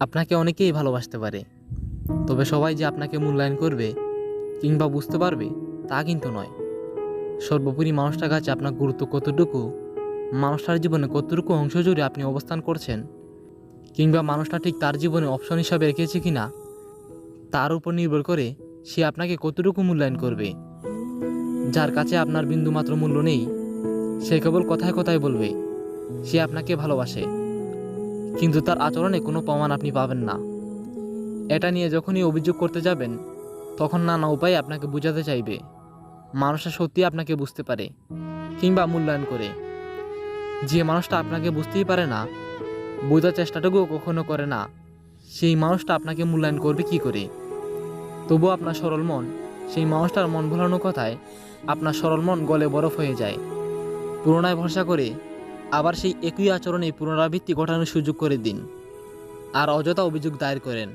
আপনাকে অনেকেই ভালোবাসতে পারে। তবে সবাই যে আপনাকে মূল্যায়ন করবে কিংবা বুঝতে পারবে, তা কিন্তু নয়। সর্বোপরি মানুষটার কাছে আপনার গুরুত্ব কতটুকু, মানুষটার জীবনে কতটুকু অংশ জুড়ে আপনি অবস্থান করছেন, কিংবা মানুষটা ঠিক তার জীবনে অপশন হিসাবে রেখেছে কি না তার উপর নির্ভর করে সে আপনাকে কতটুকু মূল্যায়ন করবে। যার কাছে আপনার বিন্দুমাত্র মূল্য নেই, সে কেবল কথায় কথায় বলবে, সে আপনাকে ভালোবাসে। কিন্তু তার আচরণে কোনো প্রমাণ আপনি পাবেন না। এটা নিয়ে যখনই অভিযোগ করতে যাবেন, তখন নানা উপায়ে আপনাকে বোঝাতে চাইবে। মানুষটা সত্যি আপনাকে বুঝতে পারে, কিংবা মূল্যায়ন করে। যে মানুষটা আপনাকে বুঝতেই পারে না, বোঝার চেষ্টাটুকুও কখনো করে না, সেই মানুষটা আপনাকে মূল্যায়ন করবে কি করে? তবুও আপনার সরল মন, সেই মানুষটার মন ভোলানো কথায় আপনার সরল মন গলে বরফ হয়ে যায়। পুরোনায় ভরসা করে আবার সেই একই আচরণে পুনরাবৃত্তি ঘটানোর সুযোগ করে দিন। আর অযথা অভিযোগ দায়ের করেন।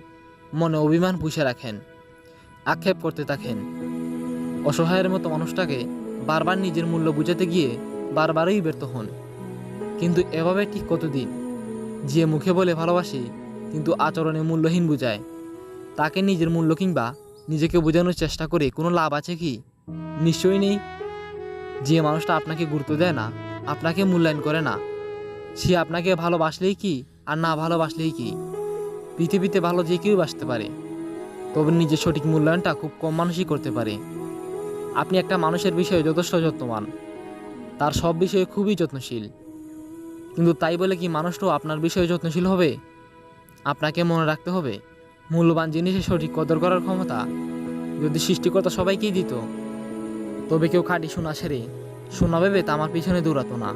মনে অভিমান পুষে রাখেন। আক্ষেপ করতে থাকেন। অসহায়ের মতো মানুষটাকে বারবার নিজের মূল্য বুঝাতে গিয়ে বারবারই ব্যর্থ হন। কিন্তু এভাবে ঠিক কতদিন? যে মুখে বলে ভালোবাসি, কিন্তু আচরণে মূল্যহীন বুঝায়। তাকে নিজের মূল্য কিংবা নিজেকে বোঝানোর চেষ্টা করে কোনো লাভ আছে কি? নিশ্চয়ই নেই। যে মানুষটা আপনাকে গুরুত্ব দেয় না আপনাকে মূল্যায়ন করে না। সে আপনাকে ভালোবাসলেই কি, আর না ভালোবাসলেই কি? পৃথিবীতে ভালো যে কেউ বাসতে পারে, তবে নিজের সঠিক মূল্যায়নটা খুব কম মানুষই করতে পারে। আপনি একটা মানুষের বিষয়ে যথেষ্ট যত্নবান। তার সব বিষয়ে খুবই যত্নশীল। কিন্তু তাই বলে কি মানুষটাও আপনার বিষয়ে যত্নশীল হবে? আপনাকে মনে রাখতে হবে, মূল্যবান জিনিসের সঠিক কদর করার ক্ষমতা যদি সৃষ্টিকর্তা সবাইকেই দিত, তবে কেউ খাঁটি শোনা সেরে শোনা ভেবে তামার পিছনে দৌড়াতো না।